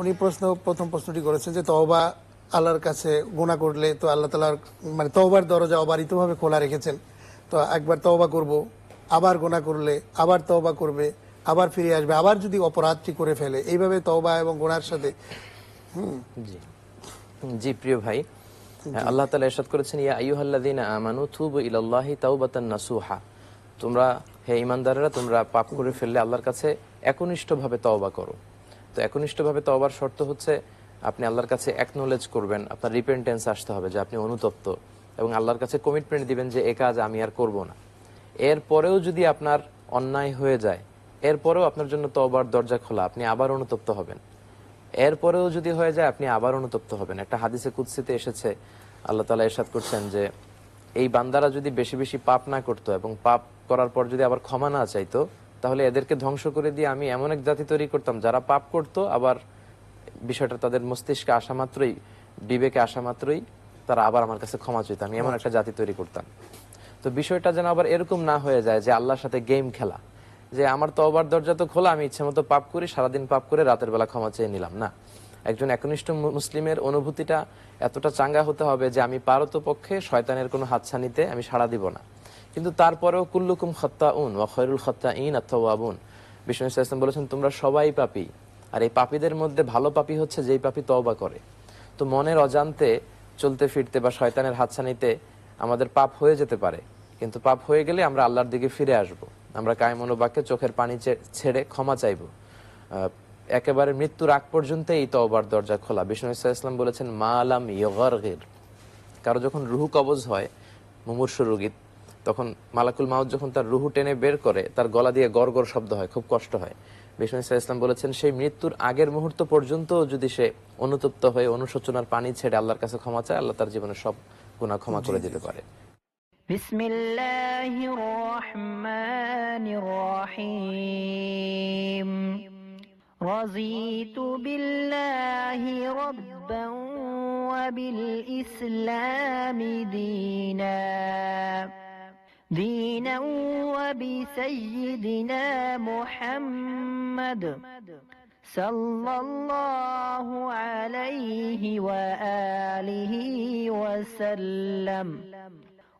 উনি প্রশ্ন প্রথম প্রশ্নটি করেছেন যে তওবা আল্লাহর কাছে গুণা করলে তো আল্লাহ তালার মানে তওবার দরজা অবারিতভাবে খোলা রেখেছেন। তো একবার তওবা করব আবার গোনা করলে আবার তওবা করবে আবার ফিরে আসবে আবার যদি অপরাধটি করে ফেলে এইভাবে তওবা এবং গোনার সাথে। জি। জি প্রিয় ভাই। আল্লাহ তালা এরশাদ করেছেন ইয়া আইয়ুহাল্লাযীনা আমানু তুবু ইলাল্লাহি তাওবাতান নাসুহা। তোমরা হে ঈমানদারেরা তোমরা পাপ করে ফেললে আল্লাহর কাছে একনিষ্ঠভাবে তওবা করো। তো একনিষ্ঠভাবে তওবার শর্ত হচ্ছে আপনি আল্লাহর কাছে অ্যাকনোলেজ করবেন, আপনার রিপেন্টেন্স আসতে হবে যে আপনি অনুতপ্ত এবং আল্লাহর কাছে কমিটমেন্ট দিবেন যে এ কাজ আমি আর করব না। এরপরেও যদি আপনার অন্যায় হয়ে যায়, এরপরেও আপনার জন্য তওবার দরজা খোলা, আপনি আবার অনুতপ্ত হবেন। এরপরেও যদি হয়ে যায়, আপনি আবার অনুতপ্ত হবেন। একটা হাদিসে কুৎসিতে এসেছে, আল্লাহ তালা এরশাদ করছেন যে এই বান্দারা যদি বেশি বেশি পাপ না করতো এবং পাপ করার পর যদি আবার ক্ষমা না চাইতো তাহলে এদেরকে ধ্বংস করে দিয়ে আমি এমন এক জাতি তৈরি করতাম যারা পাপ করত আবার বিষয়টা তাদের মস্তিষ্কে আসা মাত্রই বিবেকে আসা মাত্রই তারা আবার আমার কাছে ক্ষমা চাইতো আমি এমন একটা জাতি তৈরি করতাম। তো বিষয়টা যেন আবার এরকম না হয়ে যায় যে আল্লাহর সাথে গেম খেলা যে আমার তওবার দরজা তো খোলা আমি ইচ্ছে মতো পাপ করি সারাদিন পাপ করে রাতের বেলা ক্ষমা চেয়ে নিলাম। না একজন একনিষ্ঠ মুসলিমের অনুভূতিটা এতটা চাঙ্গা হতে হবে যে আমি পারত পক্ষে শয়তানের কোনো হাতছানিতে আমি সাড়া দিব না। কিন্তু তারপরেও কুল্লুকুম খত্তা উন ওয়া খয়রুল খত্তা ইন আবুন বিষ্ণু ইসলাম বলেছেন, তোমরা সবাই পাপি। আর এই পাপীদের মধ্যে ভালো পাপী হচ্ছে যেই পাপি তওবা করে। তো মনের অজান্তে চলতে ফিরতে বা শয়তানের হাতছানিতে আমাদের পাপ হয়ে যেতে পারে। কিন্তু পাপ হয়ে গেলে আমরা আল্লাহর দিকে ফিরে আসব। আমরা কায় মনোবাক্যে চোখের পানি ছেড়ে ক্ষমা চাইব। একেবারে মৃত্যুর আগ পর্যন্ত এই তওবার দরজা খোলা। বিষ্ণু ইসলাম বলেছেন, মা আলাম ইয়গরগির। কারও যখন রুহু কবজ হয়, মুমূর্ষ রোগী তখন মালাকুল মাউদ যখন তার রুহু টেনে বের করে তার গলা দিয়ে গড় গড় শব্দ হয় খুব কষ্ট হয় বিষ্ণু ইসা ইসলাম বলেছেন সেই মৃত্যুর আগের মুহূর্ত পর্যন্ত যদি সে অনুতপ্ত হয়ে অনুশোচনার পানি ছেড়ে আল্লাহর কাছে ক্ষমা চায় আল্লাহ তার জীবনের সব গুণা ক্ষমা করে দিতে পারে بسم الله الرحمن الرحيم رضيت بالله ربا وبالإسلام دينا دينا وبسيدنا محمد صلى الله عليه وآله وسلم.